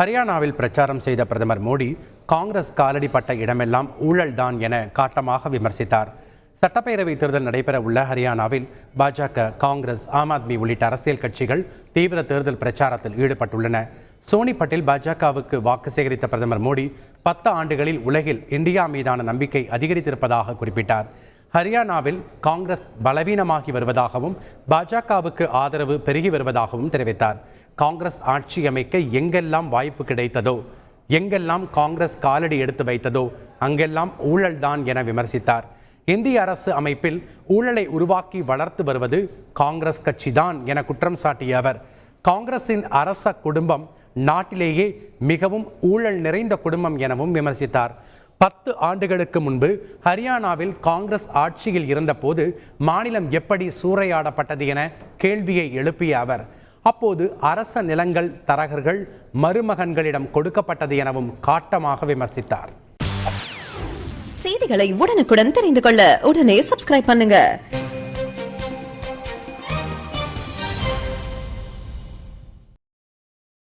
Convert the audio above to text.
ஹரியானாவில் பிரச்சாரம் செய்த பிரதமர் மோடி காங்கிரஸ் காலடிப்பட்ட இடமெல்லாம் ஊழல்தான் என காட்டமாக விமர்சித்தார். சட்டப்பேரவை தேர்தல் நடைபெற உள்ள ஹரியானாவில் பாஜக காங்கிரஸ் ஆம் ஆத்மி உள்ளிட்ட அரசியல் கட்சிகள் தீவிர தேர்தல் பிரச்சாரத்தில் ஈடுபட்டுள்ளன. சோனிப்பட்டில் பாஜகவுக்கு வாக்கு சேகரித்த பிரதமர் மோடி பத்து ஆண்டுகளில் உலகில் இந்தியா மீதான நம்பிக்கை அதிகரித்திருப்பதாக குறிப்பிட்டார். ஹரியானாவில் காங்கிரஸ் பலவீனமாகி வருவதாகவும் பாஜகவுக்கு ஆதரவு பெருகி வருவதாகவும் தெரிவித்தார். காங்கிரஸ் ஆட்சி அமைக்க எங்கெல்லாம் வாய்ப்பு கிடைத்ததோ எங்கெல்லாம் காங்கிரஸ் காலடி எடுத்து வைத்ததோ அங்கெல்லாம் ஊழல்தான் என விமர்சித்தார். இந்திய அரசு அமைப்பில் ஊழலை உருவாக்கி வளர்த்து வருவது காங்கிரஸ் கட்சிதான் என குற்றம் சாட்டிய அவர். காங்கிரசின் அரச குடும்பம் நாட்டிலேயே மிகவும் ஊழல் நிறைந்த குடும்பம் எனவும் விமர்சித்தார். பத்து ஆண்டுகளுக்கு முன்பு ஹரியானாவில் காங்கிரஸ் ஆட்சியில் இருந்தபோது மாநிலம் எப்படி சூறையாடப்பட்டது என கேள்வியை எழுப்பிய அவர். அப்போது அரச நிலங்கள் தரகர்கள் மருமகன்களிடம் கொடுக்கப்பட்டது எனவும் காட்டமாக விமர்சித்தார். செய்திகளை உடனுக்குடன் தெரிந்து கொள்ள உடனே சப்ஸ்கிரைப் பண்ணுங்க.